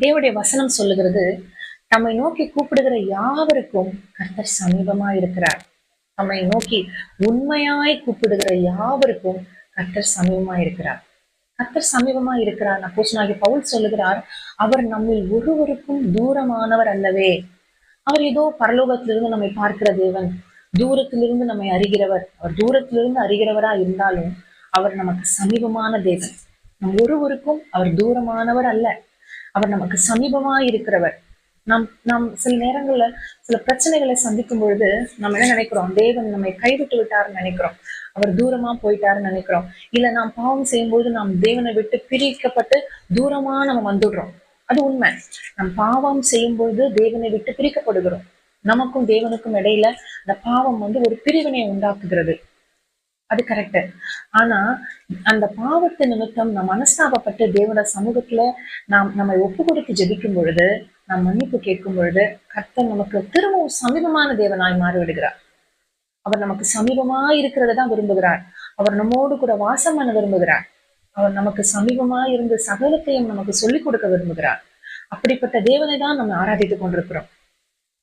தேவடைய வசனம் சொல்லுகிறது நம்மை நோக்கி கூப்பிடுகிற யாவருக்கும் கர்த்தர் சமீபமா இருக்கிறார். நம்மை நோக்கி உண்மையாய் கூப்பிடுகிற யாவருக்கும் கர்த்தர் சமீபமா இருக்கிறார். கர்த்தர் சமீபமா இருக்கிறார். அப்போஸ்தலனாகிய பவுல் சொல்லுகிறார் அவர் நம்மில் ஒருவருக்கும் தூரமானவர் அல்லவே. அவர் ஏதோ பரலோகத்திலிருந்து நம்மை பார்க்கிற தேவன் தூரத்திலிருந்து நம்மை அறிகிறவர். அவர் தூரத்திலிருந்து அறிகிறவரா இருந்தாலும் அவர் நமக்கு சமீபமான தேவன். நம் ஒருவருக்கும் அவர் தூரமானவர் அல்ல. அவர் நமக்கு சமீபமா இருக்கிறவர். நாம் நாம் சில நேரங்கள்ல சில பிரச்சனைகளை சந்திக்கும் பொழுது நம்ம என்ன நினைக்கிறோம்? தேவன் நம்மை கைவிட்டு விட்டாருன்னு நினைக்கிறோம். அவர் தூரமா போயிட்டாருன்னு நினைக்கிறோம். இல்ல நாம் பாவம் செய்யும்போது நாம் தேவனை விட்டு பிரிக்கப்பட்டு தூரமா நம்ம வந்துடுறோம். அது உண்மை. நம் பாவம் செய்யும்போது தேவனை விட்டு பிரிக்கப்படுகிறோம். நமக்கும் தேவனுக்கும் இடையில அந்த பாவம் வந்து ஒரு பிரிவினை உண்டாக்குகிறது. அது கரெக்ட் ஆனா அந்த பாவத்து நிமித்தம் நம் மனஸ்தாபப்பட்டு தேவன சமூகத்துல நாம் நம்மை ஒப்பு கொடுத்து ஜெபிக்கும் பொழுது நாம் மன்னிப்பு கேட்கும் பொழுது கர்த்தர் நமக்கு திரும்பவும் சமீபமான தேவனாய் மாறிவிடுகிறார். அவர் நமக்கு சமீபமா இருக்கிறத தான் விரும்புகிறார். அவர் நம்மோடு கூட வாசம் பண்ண விரும்புகிறார். அவர் நமக்கு சமீபமா இருந்து சகலத்தையும் நமக்கு சொல்லிக் கொடுக்க விரும்புகிறார். அப்படிப்பட்ட தேவனை தான் நம்ம ஆராதித்துக் கொண்டிருக்கிறோம்.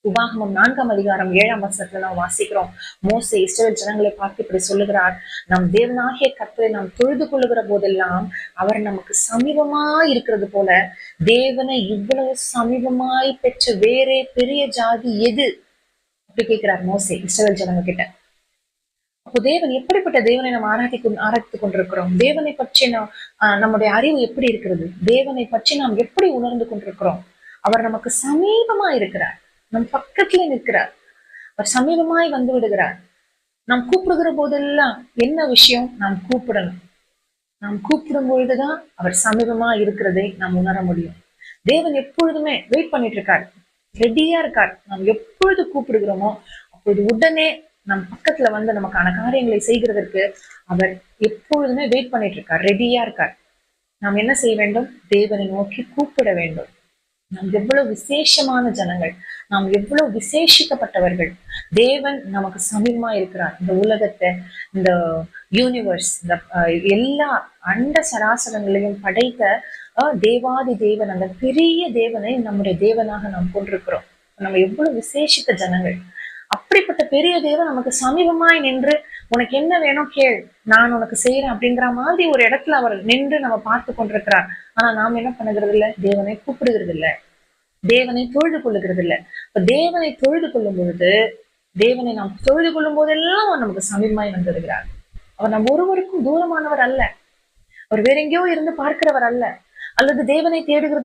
உபாகமம் நான்காம் அதிகாரம் ஏழாம் வசனத்துல நாம் வாசிக்கிறோம். மோசே இஸ்ரேல் ஜனங்களை பார்த்து இப்படி சொல்லுகிறார். நம் தேவனாகிய கர்த்தரை நாம் தொழுது கொள்ளுகிற போதெல்லாம் அவர் நமக்கு சமீபமா இருக்கிறது போல தேவனை இவ்வளவு சமீபமாய் பெற்ற வேறே பெரிய ஜாதி எது? அப்படி கேட்கிறார் மோசே இஸ்ரேல் ஜனங்க கிட்ட. அப்போ தேவன் எப்படிப்பட்ட தேவனை நாம் ஆராதிக்கு ஆராய்த்து கொண்டிருக்கிறோம்? தேவனை பற்றி நாம் ஆஹ், நம்முடைய அறிவு எப்படி இருக்கிறது? தேவனை பற்றி நாம் எப்படி உணர்ந்து கொண்டிருக்கிறோம்? அவர் நமக்கு சமீபமா இருக்கிறார். நம் பக்கத்துல நிற்கிறார். அவர் சமீபமாய் வந்து விடுகிறார். நாம் கூப்பிடுகிற போதெல்லாம் என்ன விஷயம்? நாம் கூப்பிடணும். நாம் கூப்பிடும் பொழுதுதான் அவர் சமீபமா இருக்கிறதை நாம் உணர முடியும். தேவன் எப்பொழுதுமே வெயிட் பண்ணிட்டு இருக்கார் ரெடியா இருக்கார். நாம் எப்பொழுது கூப்பிடுகிறோமோ அப்பொழுது உடனே நம் பக்கத்துல வந்து நமக்கான காரியங்களை செய்கிறதற்கு அவர் எப்பொழுதுமே வெயிட் பண்ணிட்டு இருக்கார் ரெடியா இருக்கார். நாம் என்ன செய்ய வேண்டும்? தேவனை நோக்கி கூப்பிட வேண்டும். நாம் எவ்வளவு விசேஷமான ஜனங்கள் நாம் எவ்வளவு விசேஷிக்கப்பட்டவர்கள். தேவன் நமக்கு சமீபமா இருக்கிறார். இந்த உலகத்தை இந்த யூனிவர்ஸ் இந்த அஹ், எல்லா அண்ட சராசரங்களையும் படைத்த தேவாதி தேவன் அந்த பெரிய தேவனை நம்முடைய தேவனாக நாம் கொண்டிருக்கிறோம். நம்ம எவ்வளவு விசேஷித்த ஜனங்கள். அப்படிப்பட்ட பெரிய தேவன் நமக்கு சமீபமாய் நின்று உனக்கு என்ன வேணும் கேள் நான் உனக்கு செய்யறேன் அப்படின்ற மாதிரி ஒரு இடத்துல அவர் நின்று நம்ம பார்த்து கொண்டிருக்கிறார். ஆனா நாம் என்ன பண்ணுகிறது இல்லை தேவனை கூப்பிடுகிறது இல்லை தேவனை தொழுது கொள்ளுகிறது இல்லை இப்ப தேவனை தொழுது கொள்ளும் பொழுது தேவனை நாம் தொழுது கொள்ளும் போதெல்லாம் அவர் நமக்கு சமீபமாய் வந்திருக்கிறார். அவர் நம் ஒருவருக்கும் தூரமானவர் அல்ல. அவர் வேற எங்கேயோ இருந்து பார்க்கிறவர் அல்ல. அல்லது தேவனை தேடுகிறது